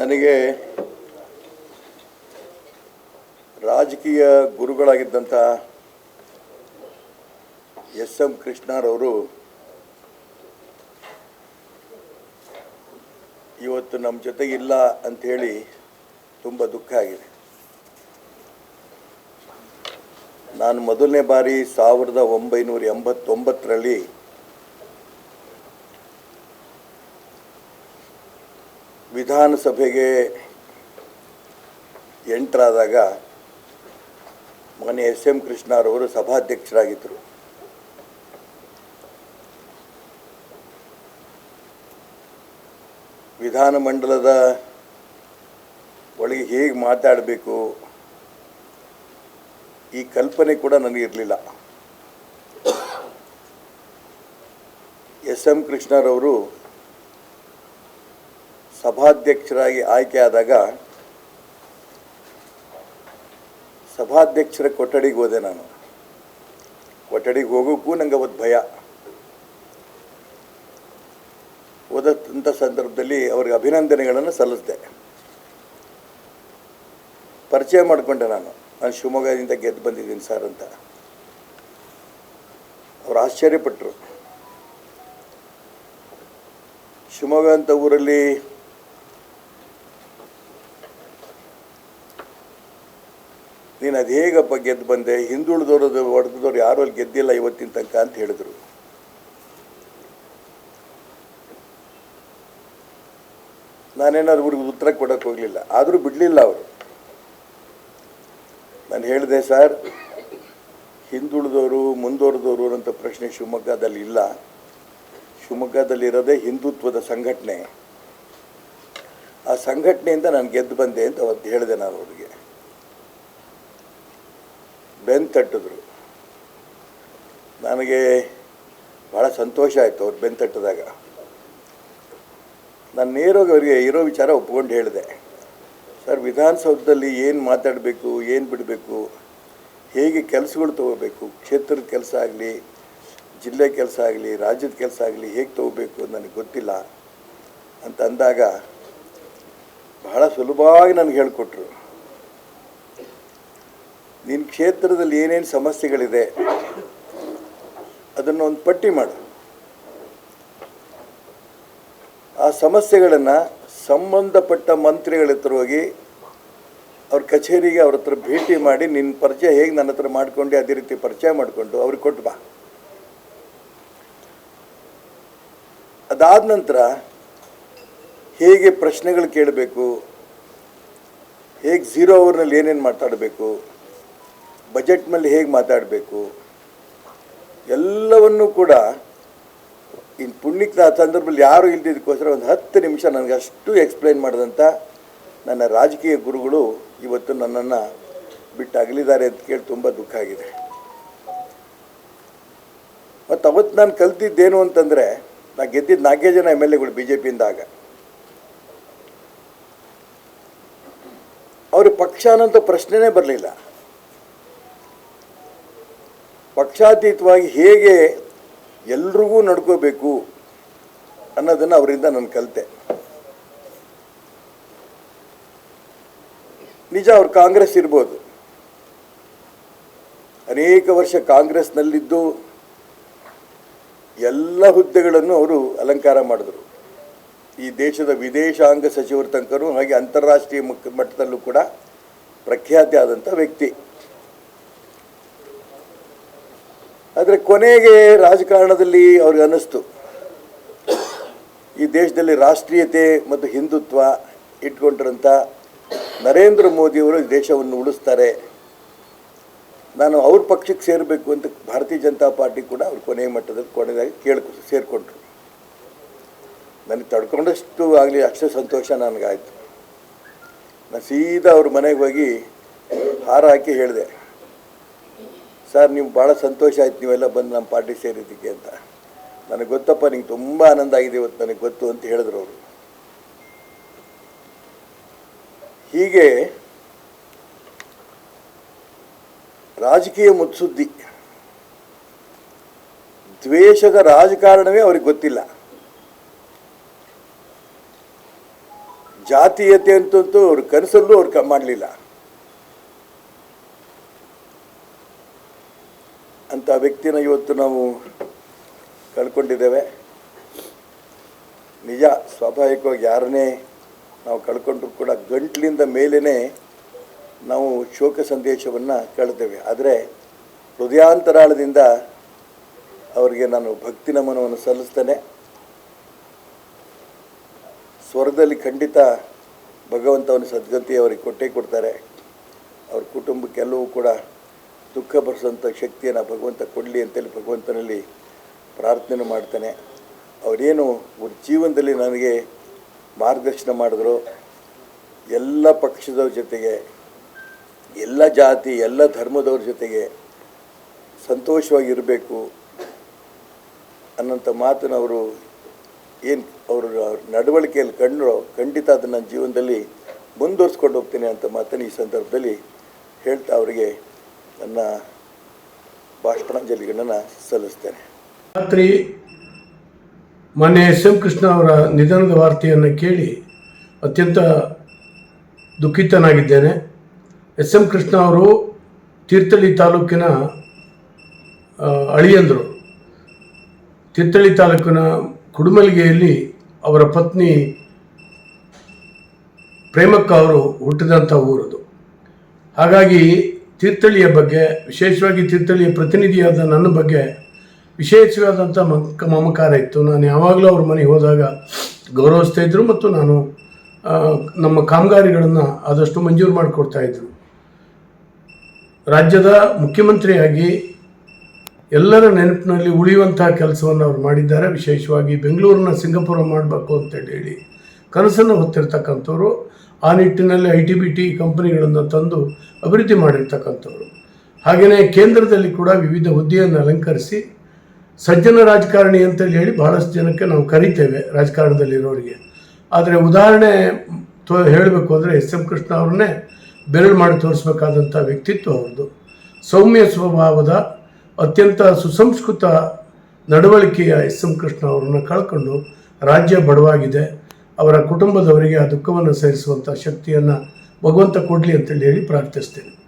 ನನಗೆ ರಾಜಕೀಯ ಗುರುಗಳಾಗಿದ್ದಂಥ S M ಕೃಷ್ಣರವರು ಇವತ್ತು ನಮ್ಮ ಜೊತೆಗಿಲ್ಲ ಅಂಥೇಳಿ ತುಂಬ ದುಃಖ ಆಗಿದೆ. ನಾನು ಮೊದಲನೇ ಬಾರಿ ಸಾವಿರದ ಒಂಬೈನೂರ ಎಂಬತ್ತೊಂಬತ್ತರಲ್ಲಿ ವಿಧಾನಸಭೆಗೆ ಎಂಟ್ರಾದಾಗ ಮೊನ್ನೆ ಎಸ್ ಎಂ ಕೃಷ್ಣರವರು ಸಭಾಧ್ಯಕ್ಷರಾಗಿದ್ದರು. ವಿಧಾನಮಂಡಲದ ಒಳಗೆ ಹೇಗೆ ಮಾತಾಡಬೇಕು, ಈ ಕಲ್ಪನೆ ಕೂಡ ನನಗಿರಲಿಲ್ಲ. ಎಸ್ ಎಂ ಕೃಷ್ಣರವರು ಸಭಾಧ್ಯಕ್ಷರಾಗಿ ಆಯ್ಕೆಯಾದಾಗ ಸಭಾಧ್ಯಕ್ಷರ ಕೊಠಡಿಗೆ ಹೋದೆ ನಾನು. ಕೊಠಡಿಗೆ ಹೋಗೋಕ್ಕೂ ನಂಗೆ ಅವತ್ತು ಭಯ. ಹೋದಂಥ ಸಂದರ್ಭದಲ್ಲಿ ಅವ್ರಿಗೆ ಅಭಿನಂದನೆಗಳನ್ನು ಸಲ್ಲಿಸಿದೆ. ಪರಿಚಯ ಮಾಡಿಕೊಂಡೆ ನಾನು. ನಾನು ಶಿವಮೊಗ್ಗದಿಂದ ಗೆದ್ದು ಬಂದಿದ್ದೀನಿ ಸರ್ ಅಂತ. ಅವರು ಆಶ್ಚರ್ಯಪಟ್ಟರು ಶಿವಮೊಗ್ಗ ಅಂತ ಊರಲ್ಲಿ ನೀನು ಅದು ಹೇಗಪ್ಪ ಗೆದ್ದು ಬಂದೆ? ಹಿಂದುಳಿದವ್ರದ್ದು, ಹೊಡೆದವ್ರು ಯಾರು ಅಲ್ಲಿ ಗೆದ್ದಿಲ್ಲ ಇವತ್ತಿನ ತನಕ ಅಂತ ಹೇಳಿದರು. ನಾನೇನಾದ್ರು ಅವ್ರಿಗೆ ಉತ್ತರ ಕೊಡೋಕೆ ಹೋಗಲಿಲ್ಲ. ಆದರೂ ಬಿಡಲಿಲ್ಲ ಅವರು. ನಾನು ಹೇಳಿದೆ, ಸರ್, ಹಿಂದುಳಿದವರು, ಮುಂದುವರೆದವರು ಅಂತ ಪ್ರಶ್ನೆ ಶಿವಮೊಗ್ಗದಲ್ಲಿ ಇಲ್ಲ. ಶಿವಮೊಗ್ಗದಲ್ಲಿ ಇರೋದೇ ಹಿಂದುತ್ವದ ಸಂಘಟನೆ. ಆ ಸಂಘಟನೆಯಿಂದ ನಾನು ಗೆದ್ದು ಬಂದೆ ಅಂತ ಅವತ್ತು ಹೇಳಿದೆ ನಾನು ಅವ್ರಿಗೆ. ಬೆನ್ ತಟ್ಟಿದ್ರು. ನನಗೆ ಭಾಳ ಸಂತೋಷ ಆಯಿತು ಅವ್ರು ಬೆನ್ ತಟ್ಟಿದಾಗ. ನಾನು ನೇರವಾಗಿ ಅವರಿಗೆ ಇರೋ ವಿಚಾರ ಒಪ್ಕೊಂಡು ಹೇಳಿದೆ. ಸರ್, ವಿಧಾನಸೌಧದಲ್ಲಿ ಏನು ಮಾತಾಡಬೇಕು, ಏನು ಬಿಡಬೇಕು, ಹೇಗೆ ಕೆಲಸಗಳು ತೊಗೋಬೇಕು, ಕ್ಷೇತ್ರದ ಕೆಲಸ ಆಗಲಿ, ಜಿಲ್ಲೆ ಕೆಲಸ ಆಗಲಿ, ರಾಜ್ಯದ ಕೆಲಸ ಆಗಲಿ ಹೇಗೆ ತೊಗೋಬೇಕು ನನಗೆ ಗೊತ್ತಿಲ್ಲ. ಅಂತ ಅಂದಾಗ ಬಹಳ ಸುಲಭವಾಗಿ ನನಗೆ ಹೇಳಿಕೊಟ್ರು. ನಿನ್ನ ಕ್ಷೇತ್ರದಲ್ಲಿ ಏನೇನು ಸಮಸ್ಯೆಗಳಿದೆ, ಅದನ್ನು ಒಂದು ಪಟ್ಟಿ ಮಾಡು. ಆ ಸಮಸ್ಯೆಗಳನ್ನು ಸಂಬಂಧಪಟ್ಟ ಮಂತ್ರಿಗಳ ಹತ್ರ ಹೋಗಿ ಅವ್ರ ಕಚೇರಿಗೆ ಅವ್ರ ಹತ್ರ ಭೇಟಿ ಮಾಡಿ ನಿನ್ನ ಪರಿಚಯ ಹೇಗೆ ನನ್ನ ಹತ್ರ ಮಾಡ್ಕೊಂಡು, ಅದೇ ರೀತಿ ಪರಿಚಯ ಮಾಡಿಕೊಂಡು ಅವ್ರಿಗೆ ಕೊಟ್ಟು ಬಾ. ಅದಾದ ನಂತರ ಹೇಗೆ ಪ್ರಶ್ನೆಗಳು ಕೇಳಬೇಕು, ಹೇಗೆ ಝೀರೋ ಅವರ್ನಲ್ಲಿ ಏನೇನು ಮಾತಾಡಬೇಕು ಬಜೆಟ್ ಮೇಲೆ ಹೇಗೆ ಮಾತಾಡಬೇಕು? ಎಲ್ಲವನ್ನೂ ಕೂಡ ಇನ್ನು ಪುಣ್ಯಕ್ಕೆ ಆ ಸಂದರ್ಭದಲ್ಲಿ ಯಾರು ಇಲ್ದಿದ್ದಕ್ಕೋಸ್ಕರ ಒಂದು ಹತ್ತು ನಿಮಿಷ ನನಗೆ ಅಷ್ಟು ಎಕ್ಸ್ಪ್ಲೈನ್ ಮಾಡಿದಂಥ ನನ್ನ ರಾಜಕೀಯ ಗುರುಗಳು ಇವತ್ತು ನನ್ನನ್ನು ಬಿಟ್ಟು ಅಗಲಿದ್ದಾರೆ ಅಂತ ಕೇಳಿ ತುಂಬ ದುಃಖ ಆಗಿದೆ. ಮತ್ತು ಅವತ್ತು ನಾನು ಕಲ್ತಿದ್ದೇನು ಅಂತಂದರೆ, ನಾ ಗೆದ್ದಿದ್ದು ನಾಲ್ಕೇ ಜನ ಎಂ ಎಲ್ ಎಗಳು ಬಿ ಜೆ ಪಿಯಿಂದ ಆಗ. ಅವ್ರಿಗೆ ಪಕ್ಷ ಅನ್ನೋಂಥ ಪ್ರಶ್ನೆನೇ ಬರಲಿಲ್ಲ. ಪಕ್ಷಾತೀತವಾಗಿ ಹೇಗೆ ಎಲ್ರಿಗೂ ನಡ್ಕೋಬೇಕು ಅನ್ನೋದನ್ನು ಅವರಿಂದ ನಾನು ಕಲಿತೆ. ನಿಜ ಅವ್ರು ಕಾಂಗ್ರೆಸ್ ಇರ್ಬೋದು. ಅನೇಕ ವರ್ಷ ಕಾಂಗ್ರೆಸ್ನಲ್ಲಿದ್ದು ಎಲ್ಲ ಹುದ್ದೆಗಳನ್ನು ಅವರು ಅಲಂಕಾರ ಮಾಡಿದರು. ಈ ದೇಶದ ವಿದೇಶಾಂಗ ಸಚಿವರ ತನಕನೂ ಹಾಗೆ ಅಂತಾರಾಷ್ಟ್ರೀಯ ಮಟ್ಟದಲ್ಲೂ ಕೂಡ ಪ್ರಖ್ಯಾತಿ ಆದಂಥ ವ್ಯಕ್ತಿ. ಆದರೆ ಕೊನೆಗೆ ರಾಜಕಾರಣದಲ್ಲಿ ಅವ್ರಿಗೆ ಅನ್ನಿಸ್ತು. ಈ ದೇಶದಲ್ಲಿ ರಾಷ್ಟ್ರೀಯತೆ ಮತ್ತು ಹಿಂದುತ್ವ ಇಟ್ಕೊಂಡಿರೋಂಥ ನರೇಂದ್ರ ಮೋದಿಯವರು ದೇಶವನ್ನು ಉಳಿಸ್ತಾರೆ. ನಾನು ಅವ್ರ ಪಕ್ಷಕ್ಕೆ ಸೇರಬೇಕು ಅಂತ ಭಾರತೀಯ ಜನತಾ ಪಾರ್ಟಿ ಕೂಡ ಅವ್ರು ಕೊನೆಯ ಮಟ್ಟದಲ್ಲಿ ಕೊನೆಯದಾಗಿ ಕೇಳ್ಕೊ, ಸೇರಿಕೊಂಡ್ರು. ನನಗೆ ತಡ್ಕೊಂಡಷ್ಟು ಆಗಲಿ, ಅಷ್ಟೇ ಸಂತೋಷ ನನಗಾಯಿತು. ನಾನು ಸೀದಾ ಅವ್ರ ಮನೆಗೆ ಹೋಗಿ ಹಾರ ಹಾಕಿ ಹೇಳಿದೆ. ಸರ್, ನೀವು ಭಾಳ ಸಂತೋಷ ಆಯ್ತು, ನೀವೆಲ್ಲ ಬಂದು ನಮ್ಮ ಪಾರ್ಟಿ ಸೇರಿದ್ದಕ್ಕೆ ಅಂತ. ನನಗೆ ಗೊತ್ತಪ್ಪ, ನಿಂಗೆ ತುಂಬ ಆನಂದ ಆಗಿದೆ ಇವತ್ತು ನನಗೆ ಗೊತ್ತು ಅಂತ ಹೇಳಿದ್ರು ಅವರು. ಹೀಗೆ ರಾಜಕೀಯ ಮುತ್ಸುದ್ದಿ, ದ್ವೇಷದ ರಾಜಕಾರಣವೇ ಅವ್ರಿಗೆ ಗೊತ್ತಿಲ್ಲ. ಜಾತೀಯತೆ ಅಂತಂತೂ ಅವ್ರ ಕನಸಲ್ಲೂ ಅವ್ರು ಕ ಮಾಡಲಿಲ್ಲ. ಅಂಥ ವ್ಯಕ್ತಿನ ಇವತ್ತು ನಾವು ಕಳ್ಕೊಂಡಿದ್ದೇವೆ. ನಿಜ, ಸ್ವಾಭಾವಿಕವಾಗಿ ಯಾರನ್ನೇ ನಾವು ಕಳ್ಕೊಂಡ್ರು ಕೂಡ ಗಂಟ್ಲಿಂದ ಮೇಲೇ ನಾವು ಶೋಕ ಸಂದೇಶವನ್ನು ಕೇಳ್ತೇವೆ. ಆದರೆ ಹೃದಯಾಂತರಾಳದಿಂದ ಅವರಿಗೆ ನಾನು ಭಕ್ತಿ ನಮನವನ್ನು ಸಲ್ಲಿಸ್ತೇನೆ. ಸ್ವರ್ಗದಲ್ಲಿ ಖಂಡಿತ ಭಗವಂತವನ ಸದ್ಗತಿ ಅವರಿಗೆ ಕೊಟ್ಟೇ ಕೊಡ್ತಾರೆ. ಅವ್ರ ಕುಟುಂಬಕ್ಕೆಲ್ಲವೂ ಕೂಡ ದುಃಖ ಬರೆಸೋಂಥ ಶಕ್ತಿಯನ್ನು ಭಗವಂತ ಕೊಡಲಿ ಅಂತೇಳಿ ಭಗವಂತನಲ್ಲಿ ಪ್ರಾರ್ಥನೆ ಮಾಡ್ತಾನೆ. ಅವರೇನು ಅವ್ರ ಜೀವನದಲ್ಲಿ ನನಗೆ ಮಾರ್ಗದರ್ಶನ ಮಾಡಿದ್ರು. ಎಲ್ಲ ಪಕ್ಷದವ್ರ ಜೊತೆಗೆ, ಎಲ್ಲ ಜಾತಿ, ಎಲ್ಲ ಧರ್ಮದವ್ರ ಜೊತೆಗೆ ಸಂತೋಷವಾಗಿರಬೇಕು ಅನ್ನೋಂಥ ಮಾತನ್ನು ಅವರು ಏನು ಅವರು ನಡವಳಿಕೆಯಲ್ಲಿ ಕಂಡ್ರೋ ಖಂಡಿತ ಅದನ್ನು ಜೀವನದಲ್ಲಿ ಮುಂದುವರ್ಸ್ಕೊಂಡು ಹೋಗ್ತೀನಿ ಅಂತ ಮಾತನ್ನು ಈ ಸಂದರ್ಭದಲ್ಲಿ ಹೇಳ್ತಾ ಅವರಿಗೆ ನನ್ನ ಭಾಷಣಾಂಜಲಿಗಳನ್ನು ಸಲ್ಲಿಸ್ತೇನೆ. ರಾತ್ರಿ ಮೊನ್ನೆ ಎಸ್ ಎಂ ಕೃಷ್ಣ ಅವರ ನಿಧನದ ವಾರ್ತೆಯನ್ನು ಕೇಳಿ ಅತ್ಯಂತ ದುಃಖಿತನಾಗಿದ್ದೇನೆ. ಎಸ್ ಎಂ ಕೃಷ್ಣ ಅವರು ತೀರ್ಥಳ್ಳಿ ತಾಲೂಕಿನ ಅಳಿಯಂದರು. ತೀರ್ಥಳ್ಳಿ ತಾಲೂಕಿನ ಕುಡುಮಲ್ಗೆಯಲ್ಲಿ ಅವರ ಪತ್ನಿ ಪ್ರೇಮಕ್ಕ ಅವರು ಹುಟ್ಟಿದಂಥ ಊರದು. ಹಾಗಾಗಿ ತೀರ್ಥಹಳ್ಳಿಯ ಬಗ್ಗೆ, ವಿಶೇಷವಾಗಿ ತೀರ್ಥಹಳ್ಳಿಯ ಪ್ರತಿನಿಧಿಯಾದ ನನ್ನ ಬಗ್ಗೆ ವಿಶೇಷವಾದಂಥ ಮಕ್, ಮಮಕಾರ ಇತ್ತು. ನಾನು ಯಾವಾಗಲೂ ಅವ್ರ ಮನೆಗೆ ಹೋದಾಗ ಗೌರವಿಸ್ತಾ ಇದ್ದರು ಮತ್ತು ನಾನು ನಮ್ಮ ಕಾಮಗಾರಿಗಳನ್ನು ಆದಷ್ಟು ಮಂಜೂರು ಮಾಡಿಕೊಡ್ತಾ ಇದ್ದರು ರಾಜ್ಯದ ಮುಖ್ಯಮಂತ್ರಿಯಾಗಿ ಎಲ್ಲರ ನೆನಪಿನಲ್ಲಿ ಉಳಿಯುವಂಥ ಕೆಲಸವನ್ನು ಅವ್ರು ಮಾಡಿದ್ದಾರೆ. ವಿಶೇಷವಾಗಿ ಬೆಂಗಳೂರನ್ನ ಸಿಂಗಾಪುರ ಮಾಡಬೇಕು ಅಂತೇಳಿ ಹೇಳಿ ಕನಸನ್ನು ಹೊತ್ತಿರ್ತಕ್ಕಂಥವ್ರು. ಆ ನಿಟ್ಟಿನಲ್ಲಿ ಐ ಟಿ ಬಿ ಟಿ ಕಂಪನಿಗಳನ್ನು ತಂದು ಅಭಿವೃದ್ಧಿ ಮಾಡಿರ್ತಕ್ಕಂಥವ್ರು. ಹಾಗೆಯೇ ಕೇಂದ್ರದಲ್ಲಿ ಕೂಡ ವಿವಿಧ ಹುದ್ದೆಯನ್ನು ಅಲಂಕರಿಸಿ ಸಜ್ಜನ ರಾಜಕಾರಣಿ ಅಂತೇಳಿ ಹೇಳಿ ಬಹಳಷ್ಟು ಜನಕ್ಕೆ ನಾವು ಕರಿತೇವೆ ರಾಜಕಾರಣದಲ್ಲಿರೋರಿಗೆ. ಆದರೆ ಉದಾಹರಣೆ ತೋ ಹೇಳಬೇಕು ಅಂದರೆ ಎಸ್ ಎಂ ಕೃಷ್ಣ ಅವ್ರನ್ನೇ ಬೆರಳು ಮಾಡಿ ತೋರಿಸ್ಬೇಕಾದಂಥ ವ್ಯಕ್ತಿತ್ವ ಅವ್ರದ್ದು ಸೌಮ್ಯ ಸ್ವಭಾವದ ಅತ್ಯಂತ ಸುಸಂಸ್ಕೃತ ನಡವಳಿಕೆಯ ಎಸ್ ಎಂ ಕೃಷ್ಣ ಅವರನ್ನು ಕಳ್ಕೊಂಡು ರಾಜ್ಯ ಬಡವಾಗಿದೆ. ಅವರ ಕುಟುಂಬದವರಿಗೆ ಆ ದುಃಖವನ್ನು ಸೇರಿಸುವಂಥ ಶಕ್ತಿಯನ್ನು ಭಗವಂತ ಕೊಡಲಿ ಅಂತೇಳಿ ಹೇಳಿ ಪ್ರಾರ್ಥಿಸ್ತೇನೆ.